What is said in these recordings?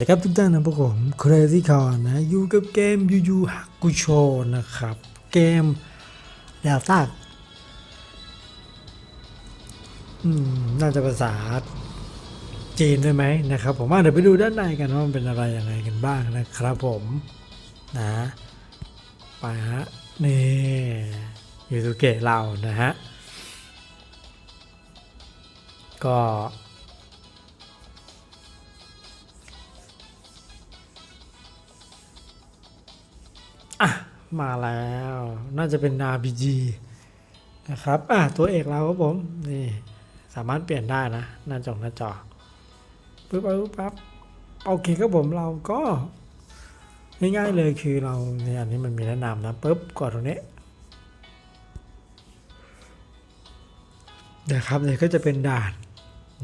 สวัสดีครับทุกท่านนะพวกผมเครซี่คอนนะอยู่กับเกมยูยูฮักกุโชนะครับ เกมแนวซาอืมน่าจะภาษาจีนด้ไหมนะครับ ผมว่าเดี๋ยวไปดูด้านในกันว่ามันเป็นอะไรยังไงกันบ้างนะครับผมนะไปฮะนี่ยูทูเกะเรานะฮะ ก็ มาแล้ว น่าจะเป็น RPG นะครับอะตัวเอกเราครับผมนี่สามารถเปลี่ยนได้นะ หน้าจอหน้าจอปึ๊บปึ๊บปั๊บโอเคครับผมเราก็ง่ายๆเลยคือเราเนี่ยอันนี้มันมีแนะนำนะปึ๊บกดตรงนี้นะครับเนี่ยก็จะเป็นด่าน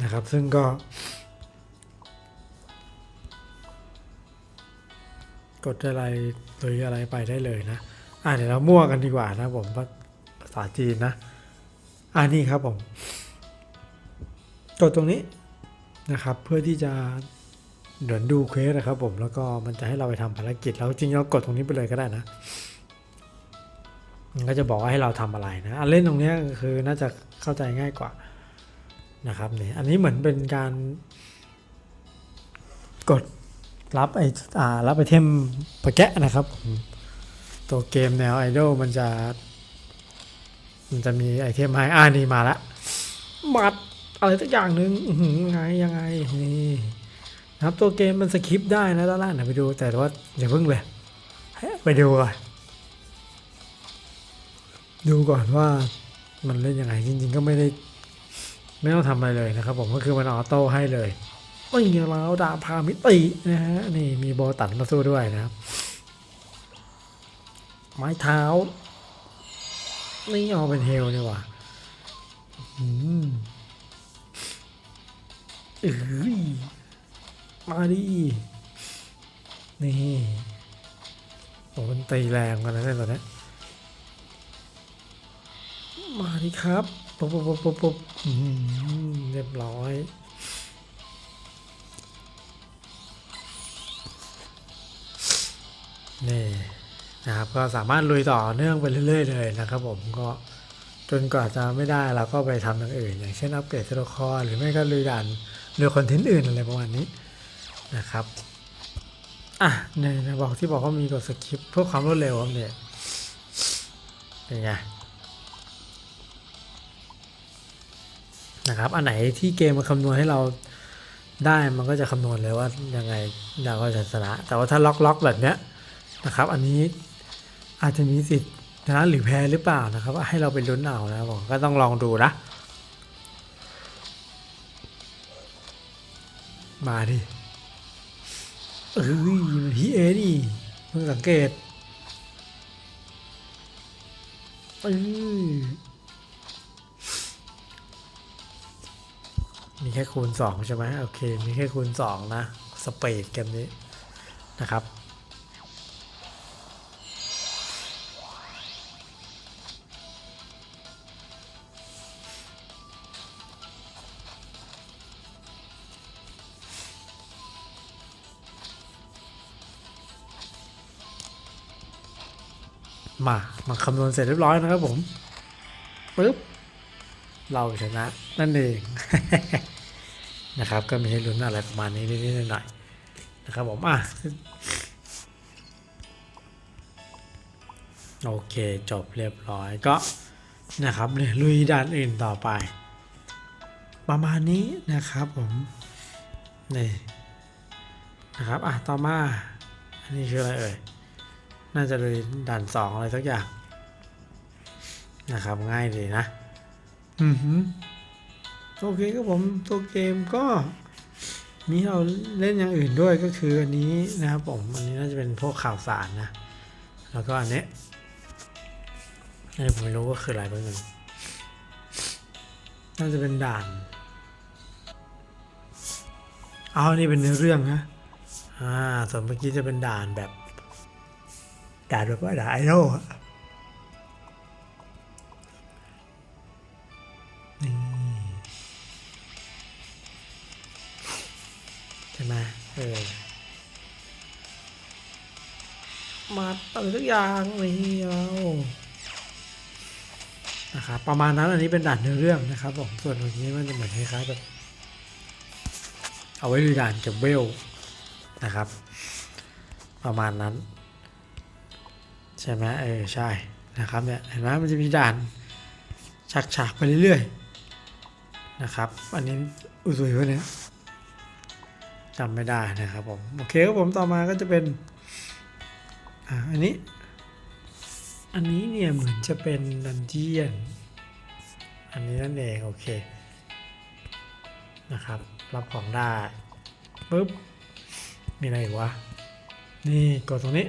นะครับ ซึ่งก็ กดอะไรหรืออะไรไปได้เลยนะ อ่าเดี๋ยวเรามั่วกันดีกว่านะผมภาษาจีนนะ อ่านี่ครับผม กดตรงนี้นะครับ เพื่อที่จะเดินดูเควสนะครับผมแล้วก็มันจะให้เราไปทำภารกิจแล้วจริงเรากดตรงนี้ไปเลยก็ได้นะมันก็จะบอกว่าให้เราทำอะไรนะอันเล่นตรงนี้คือน่าจะเข้าใจง่ายกว่านะครับเนี่ยอันนี้เหมือนเป็นการกด รับไออ่ารับไอเทมปะแกะนะครับผมตัวเกมแนวไอดอลมันจะมันจะมีไอเทมให้อ่านี่มาละบัตรอะไรสักอย่างหนึ่งอื้อหือไงยังไงนี่นะครับตัวเกมมันสคริปต์ได้นะด้านล่างนะไปดูแต่ว่าอย่าเพิ่งเลยให้ไปดูก่อนดูก่อนว่ามันเล่นยังไงจริง ๆ ก็ไม่ได้ไม่ต้องทำอะไรเลยนะครับผมก็คือมันออโต้ให้เลย ไม่แล้วดาบพามิตินะฮะนี่มีโบตันมาสู้ด้วยนะครับ ไม้เท้านี่เอาเป็นเฮลนี่ว่ะอืมเอ้ยมาดินี่โอ้มันตีแรงกันนะเนี่ยตอนนี้มาดิครับปุ๊บปุ๊บปุ๊บปุ๊บเรียบร้อย นี่นะครับก็สามารถลุยต่อเนื่องไปเรื่อย ๆ เลยนะครับผมก็จนกว่าจะไม่ได้เราก็ไปทำอย่างอื่น อย่างเช่นอัปเกรดตัวละครหรือไม่ก็ลุยด่านหรือคอนเทนต์อื่นอะไรประมาณนี้นะครับอะเนี่ยนะบอกที่บอกว่ามีกดสคริปเพื่อความรวดเร็วเนี่ยเป็นไงนะครับ อันไหนที่เกมมันคำนวณให้เราได้มันก็จะคำนวณเลยว่ายังไงเราก็จะชนะ แต่ว่าถ้าล็อกล็อกแบบเนี้ย นะครับ อันนี้อาจจะมีสิทธิ์ชนะหรือแพ้หรือเปล่านะครับ ให้เราไปลุ้นเอานะครับผมก็ต้องลองดูนะ มาดิเอ้ยมันพีเอนี่เพิ่งสังเกตเอ้ยมีแค่คูณสองใช่ไหมโอเค มีแค่คูณสองนะ สเปดเกมนี้นะครับ มามาคำนวณเสร็จเรียบร้อยนะครับผมปึ๊บเราชนะนั่นเองนะครับ ก็มีให้ลุ้นอะไรประมาณนี้นิดๆหน่อยๆนะครับผมอะโอเคจบเรียบร้อยก็นะครับเนี่ยลุยด่านอื่นต่อไป ประมาณนี้นะครับผมนี่นะครับอะต่อมาอันนี้คืออะไรเอ่ย น่าจะเลยด่านสองอะไรสักอย่าง นะครับง่ายดีนะ อือหือโอเคครับผมตัวเกมก็มีให้เราเล่นอย่างอื่นด้วยก็คืออันนี้นะครับผมอันนี้น่าจะเป็นพวกข่าวสารนะ แล้วก็อันนี้อันนี้ผมไม่รู้ว่าคืออะไรบ้างนึงน่าจะเป็นด่านเอาอันนี้เป็นเนื้อเรื่องนะอ่าส่วนเมื่อกี้จะเป็นด่านแบบ ด่านแบบว่าด่านไอดอลอะนี่ใช่ไหมเออมาอะไรทุกอย่างนี่เอานะครับประมาณนั้นอันนี้เป็นด่านเนื้อเรื่องนะครับผมส่วนตรงนี้มันจะเหมือนคล้ายๆแบบเอาไว้ดูด่านเก็บเวลนะครับ ประมาณนั้น ใช่ไหมเออใช่นะครับเนี่ยเห็นไหมมันจะมีด่านฉากๆไปเรื่อยๆนะครับ อันนี้อุซุยวะเนี่ยจำไม่ได้นะครับผมโอเคครับผมต่อมาก็จะเป็นอ่าอันนี้ อันนี้เนี่ยเหมือนจะเป็นดันเจียน อันนี้นั่นเองโอเคนะครับ รับของได้ปุ๊บมีอะไรอีกวะนี่กดตรงนี้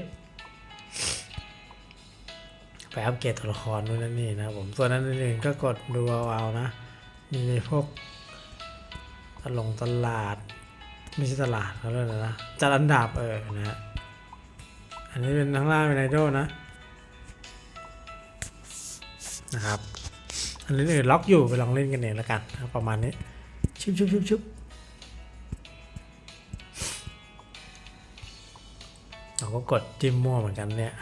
ไปอัปเกรดตัวละครนู่นนั่นนี่นะผมส่วนนั้นอื่นก็กดดูเอาเอานะ มีในพวกตลงตลาด ไม่ใช่ตลาดเขาเรียกอะไรนะจัดอันดับเออนะฮะอันนี้เป็นทั้างล่างเป็นไอดอลนะนะครับ อันอื่นล็อกอยู่ไปลองเล่นกันเองแล้วกันนะประมาณนี้ชุบชุบชุบชุบเราก็กดจิ้มมั่วเหมือนกันเนี่ย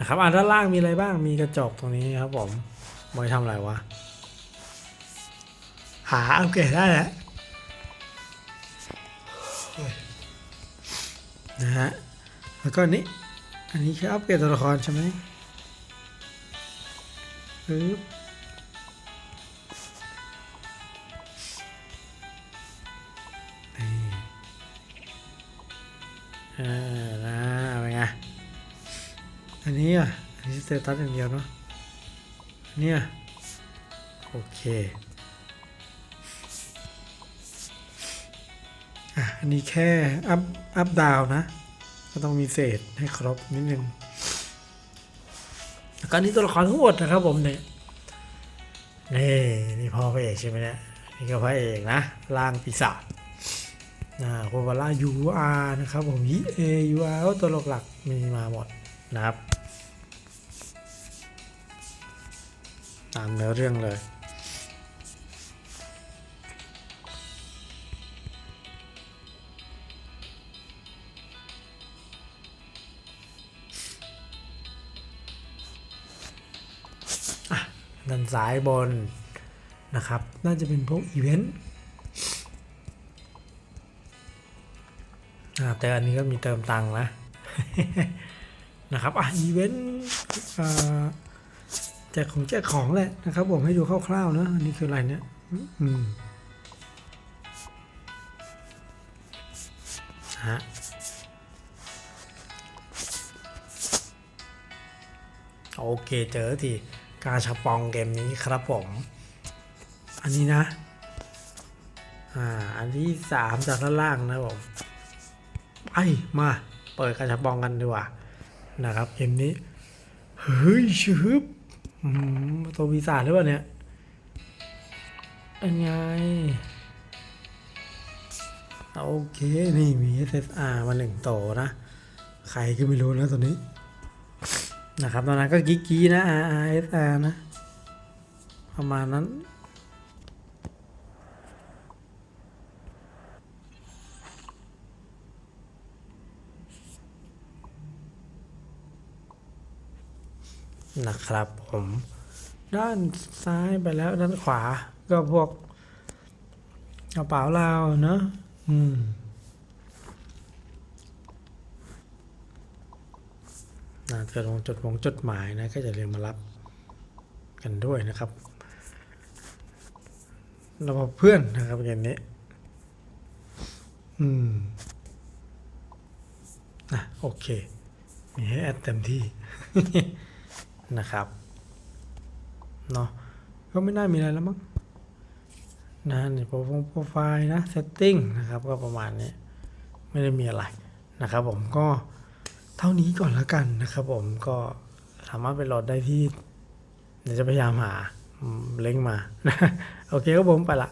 นะครับอ่าด้านล่างมีอะไรบ้างมีกระจกตรงนี้ครับผมไว้ทำอะไรวะ หาอัปเกรดได้แหละโอ้ยนะฮะแล้วก็นี้อันนี้คืออัปเกรดตัวละครใช่ไหมปึ๊บนี่อ่านะเอานไง อันนี้อะ อันนี้สเตตัสอย่างเดียวเนาะอันเนี้ยโอเคอะอันนี้แค่อัพอัพดาวนะ ก็ต้องมีเศษให้ครบนิดนึงแล้วก็นนี้ตัวละครทั้งหมดนะครับผมเนี่ยนี่นี่พ่อพระเอกใช่ไหมเนี่ยนี่ก็พระเอกนะร่างปีศาจนะโควาล่ายูอาร์นะครับผมยีเอยูอาร์ตัวหลักๆมีมาหมด นะครับ ตามเนื้อเรื่องเลย ด้านซ้ายบนนะครับ น่าจะเป็นพวกอีเวนต์แต่อันนี้ก็มีเติมตังค์นะ นะครับอะอีเวนต์แจกของแจกของแหละนะครับ ผมให้ดูคร่าวๆนะอันนี้คืออะไรเนี่ยอืมฮะโอเคเจอทีกาชาปองเกมนี้ครับผม อันนี้นะ อ่า อันที่สามจากด้านล่างนะผม ไป มา เปิดกาชาปองกันดีกว่า นะครับเกมนี้เฮ้ยชืบอืมตัววีซ่าหรือเปล่าเนี่ยเป็นไงโอเค นี่มี SSR มาหนึ่งโตวนะ ใครก็ไม่รู้นะตัวนี้ นะครับ ตอนนั้นก็กิ๊กกี้นะ RSR นะ ประมาณนั้น นะครับ ผมด้านซ้ายไปแล้วด้านขวาก็พวกกระเป๋าเราเนอะอืมน่าจะลงจดหมงจดหมายนะก็จะเรียนมารับกันด้วยนะครับเราเพื่อนนะครับเกมนี้ อืมนะโอเค มีให้แอดเต็มที่ นะครับเนาะก็ไม่น่ามีอะไรแล้วมั้งนะนี่โปรไฟล์นะเซตติ้งนะครับก็ประมาณนี้ไม่ได้มีอะไรนะครับผมก็เท่านี้ก่อนแล้วกันนะครับผมก็สามารถไปโหลดได้ที่ เดี๋ยวจะพยายามหาเล้งก์มา โอเคครับผมไปละ